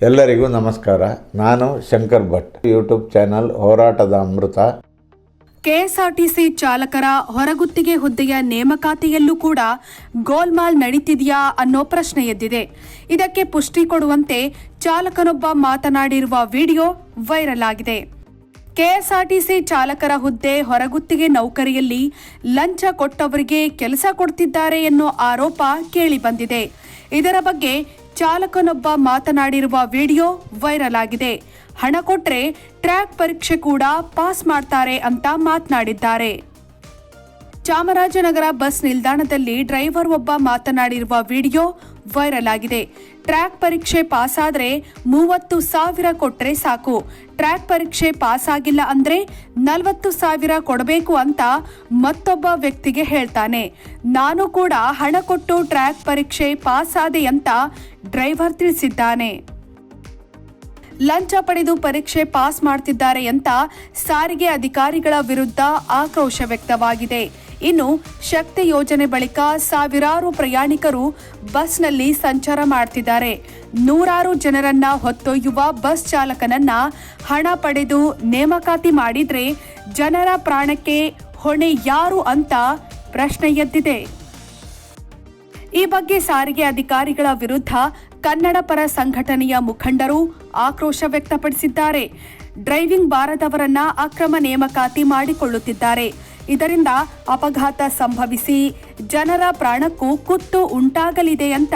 ಎಲ್ಲರಿಗೂ ನಮಸ್ಕಾರ. ನಾನು ಶಂಕರ್ ಭಟ್. ಯೂಟ್ಯೂಬ್ ಚಾನಲ್ ಹೋರಾಟದ ಅಮೃತ. ಕೆಎಸ್ಆರ್ಟಿಸಿ ಚಾಲಕರ ಹೊರಗುತ್ತಿಗೆ ಹುದ್ದೆಯ ನೇಮಕಾತಿಯಲ್ಲೂ ಕೂಡ ಗೋಲ್ಮಾಲ್ ನಡೀತಿದೆಯಾ ಅನ್ನೋ ಪ್ರಶ್ನೆ ಎದ್ದಿದೆ. ಇದಕ್ಕೆ ಪುಷ್ಟಿ ಕೊಡುವಂತೆ ಚಾಲಕನೊಬ್ಬ ಮಾತನಾಡಿರುವ ವಿಡಿಯೋ ವೈರಲ್ ಆಗಿದೆ. ಕೆಎಸ್ಆರ್ಟಿಸಿ ಚಾಲಕರ ಹುದ್ದೆ ಹೊರಗುತ್ತಿಗೆ ನೌಕರಿಯಲ್ಲಿ ಲಂಚ ಕೊಟ್ಟವರಿಗೆ ಕೆಲಸ ಕೊಡ್ತಿದ್ದಾರೆ ಎನ್ನುವ ಆರೋಪ ಕೇಳಿಬಂದಿದೆ ಇದರ ಬಗ್ಗೆ ಚಾಲಕನೊಬ್ಬ ಮಾತನಾಡಿರುವ ವಿಡಿಯೋ ವೈರಲ್ ಆಗಿದೆ. ಹಣ ಕೊಟ್ರೆ ಟ್ರ್ಯಾಕ್ ಪರೀಕ್ಷೆ ಕೂಡ ಪಾಸ್ ಮಾಡ್ತಾರೆ ಅಂತ ಮಾತನಾಡಿದ್ದಾರೆ. ಚಾಮರಾಜನಗರ ಬಸ್ ನಿಲ್ದಾಣದಲ್ಲಿ ಡ್ರೈವರ್ ಒಬ್ಬ ಮಾತನಾಡಿರುವ ವಿಡಿಯೋ ವೈರಲ್ ಆಗಿದೆ. ಟ್ರ್ಯಾಕ್ ಪರೀಕ್ಷೆ ಪಾಸ್ ಆದ್ರೆ ಮೂವತ್ತು ಸಾವಿರ ಕೊಟ್ರೆ ಸಾಕು. ಟ್ರ್ಯಾಕ್ ಪರೀಕ್ಷೆ ಪಾಸ್ ಆಗಿಲ್ಲ ಅಂದ್ರೆ ನಲವತ್ತು ಸಾವಿರ ಕೊಡಬೇಕು ಅಂತ ಮತ್ತೊಬ್ಬ ವ್ಯಕ್ತಿಗೆ ಹೇಳ್ತಾನೆ. ನಾನು ಕೂಡ ಹಣ ಕೊಟ್ಟು ಟ್ರ್ಯಾಕ್ ಪರೀಕ್ಷೆ ಪಾಸ್ ಆದೆ ಅಂತ ಡ್ರೈವರ್ ತಿಳಿಸಿದ್ದಾನೆ. ಲಂಚ ಪಡೆದು ಪರೀಕ್ಷೆ ಪಾಸ್ ಮಾಡ್ತಿದ್ದಾರೆ ಅಂತ ಸಾರಿಗೆ ಅಧಿಕಾರಿಗಳ ವಿರುದ್ಧ ಆಕ್ರೋಶ ವ್ಯಕ್ತವಾಗಿದೆ. ಇನ್ನು ಶಕ್ತಿ ಯೋಜನೆ ಬಳಿಕ ಸಾವಿರಾರು ಪ್ರಯಾಣಿಕರು ಬಸ್ನಲ್ಲಿ ಸಂಚಾರ ಮಾಡ್ತಿದ್ದಾರೆ. ನೂರಾರು ಜನರನ್ನ ಹೊತ್ತೊಯ್ಯುವ ಬಸ್ ಚಾಲಕನನ್ನ ಹಣ ಪಡೆದು ನೇಮಕಾತಿ ಮಾಡಿದ್ರೆ ಜನರ ಪ್ರಾಣಕ್ಕೆ ಹೊಣೆ ಯಾರು ಅಂತ ಪ್ರಶ್ನೆ ಎದ್ದಿದೆ. ಈ ಬಗ್ಗೆ ಸಾರಿಗೆ ಅಧಿಕಾರಿಗಳ ವಿರುದ್ಧ ಕನ್ನಡ ಪರ ಸಂಘಟನೆಯ ಮುಖಂಡರು ಆಕ್ರೋಶ ವ್ಯಕ್ತಪಡಿಸಿದ್ದಾರೆ. ಡ್ರೈವಿಂಗ್ ಬಾರದವರನ್ನ ಅಕ್ರಮ ನೇಮಕಾತಿ ಮಾಡಿಕೊಳ್ಳುತ್ತಿದ್ದಾರೆ. ಇದರಿಂದ ಅಪಘಾತ ಸಂಭವಿಸಿ ಜನರ ಪ್ರಾಣಕ್ಕೂ ಕುತ್ತು ಉಂಟಾಗಲಿದೆ ಅಂತ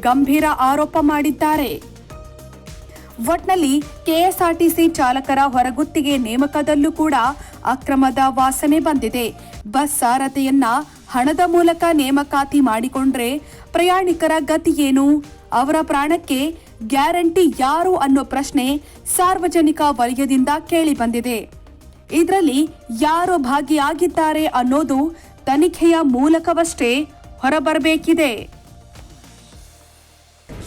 ಗಂಭೀರ ಆರೋಪ ಮಾಡಿದ್ದಾರೆ. ಒಟ್ನಲ್ಲಿ ಕೆಎಸ್ಆರ್ಟಿಸಿ ಚಾಲಕರ ಹೊರಗುತ್ತಿಗೆ ನೇಮಕದಲ್ಲೂ ಕೂಡ ಅಕ್ರಮದ ವಾಸನೆ ಬಂದಿದೆ. ಬಸ್ ಸಾರಥಿಯನ್ನ ಹಣದ ಮೂಲಕ ನೇಮಕಾತಿ ಮಾಡಿಕೊಂಡ್ರೆ ಪ್ರಯಾಣಿಕರ ಗತಿ ಏನು? ಅವರ ಪ್ರಾಣಕ್ಕೆ ಗ್ಯಾರಂಟಿ ಯಾರು ಅನ್ನೋ ಪ್ರಶ್ನೆ ಸಾರ್ವಜನಿಕ ವಲಯದಿಂದ ಕೇಳಿ ಬಂದಿದೆ. ಇದರಲ್ಲಿ ಯಾರು ಭಾಗಿಯಾಗಿದ್ದಾರೆ ಅನ್ನೋದು ತನಿಖೆಯ ಮೂಲಕವಷ್ಟೇ ಹೊರಬರಬೇಕಿದೆ.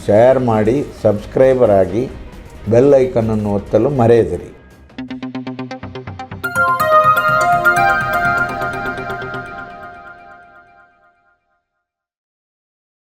ಶೇರ್ ಮಾಡಿ ಸಬ್ಸ್ಕ್ರೈಬರ್ ಆಗಿ ಬೆಲ್ ಐಕನ್ನನ್ನು ಒತ್ತಲು ಮರೆಯದಿರಿ.